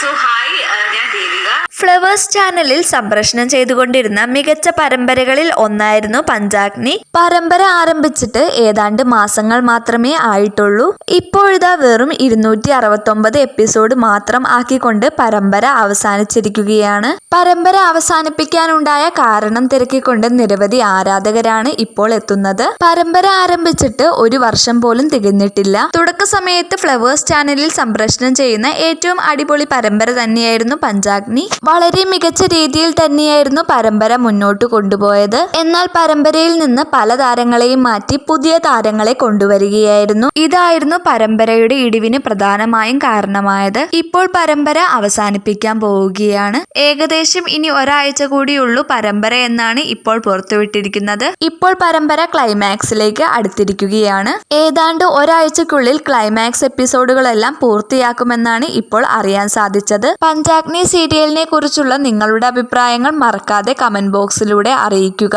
So hi ഞാൻ Devika flowers ചാനലിൽ സംപ്രേഷണം ചെയ്തുകൊണ്ടിരുന്ന മികച്ച പരമ്പരകളിൽ ഒന്നായിരുന്നു പഞ്ചാഗ്നി. പരമ്പര ആരംഭിച്ചിട്ട് ഏതാണ്ട് മാസങ്ങൾ മാത്രമേ ആയിട്ടുള്ളൂ. ഇപ്പോഴിതാ വെറും ഇരുന്നൂറ്റി അറുപത്തൊമ്പത് എപ്പിസോഡ് മാത്രം ആക്കിക്കൊണ്ട് പരമ്പര അവസാനിച്ചിരിക്കുകയാണ്. പരമ്പര അവസാനിപ്പിക്കാനുണ്ടായ കാരണം തിരക്കിക്കൊണ്ട് നിരവധി ആരാധകരാണ് ഇപ്പോൾ എത്തുന്നത്. പരമ്പര ആരംഭിച്ചിട്ട് ഒരു വർഷം പോലും തികഞ്ഞിട്ടില്ല. തുടക്ക സമയത്ത് ഫ്ലവേഴ്സ് ചാനലിൽ സംപ്രേഷണം ചെയ്യുന്ന ഏറ്റവും അടിപൊളി പരമ്പര തന്നെയായിരുന്നു പഞ്ചാഗ്നി. വളരെ മികച്ച രീതിയിൽ തന്നെയായിരുന്നു പരമ്പര മുന്നോട്ട് കൊണ്ടുപോയത്. എന്നാൽ പരമ്പരയിൽ നിന്ന് പല താരങ്ങളെയും മാറ്റി പുതിയ താരങ്ങളെ കൊണ്ടുവരികയായിരുന്നു. ഇതായിരുന്നു പരമ്പരയുടെ ഇടിവിന് പ്രധാനമായും കാരണമായത്. ഇപ്പോൾ പരമ്പര അവസാനിപ്പിക്കാൻ പോവുകയാണ്. ഏകദേശം ഇനി ഒരാഴ്ച കൂടിയുള്ളൂ പരമ്പര എന്നാണ് ഇപ്പോൾ പുറത്തുവിട്ടിരിക്കുന്നത്. ഇപ്പോൾ പരമ്പര ക്ലൈമാക്സിലേക്ക് അടുത്തിരിക്കുകയാണ്. ഏതാണ്ട് ഒരാഴ്ചക്കുള്ളിൽ ക്ലൈമാക്സ് എപ്പിസോഡുകളെല്ലാം പൂർത്തിയാക്കുമെന്നാണ് ഇപ്പോൾ അറിയാൻ സാധിച്ചത്. പഞ്ചാഗ്നി സീരിയലിനെ കുറിച്ചുള്ള നിങ്ങളുടെ അഭിപ്രായങ്ങൾ മറക്കാതെ കമന്റ് ബോക്സിലൂടെ അറിയിക്കുക.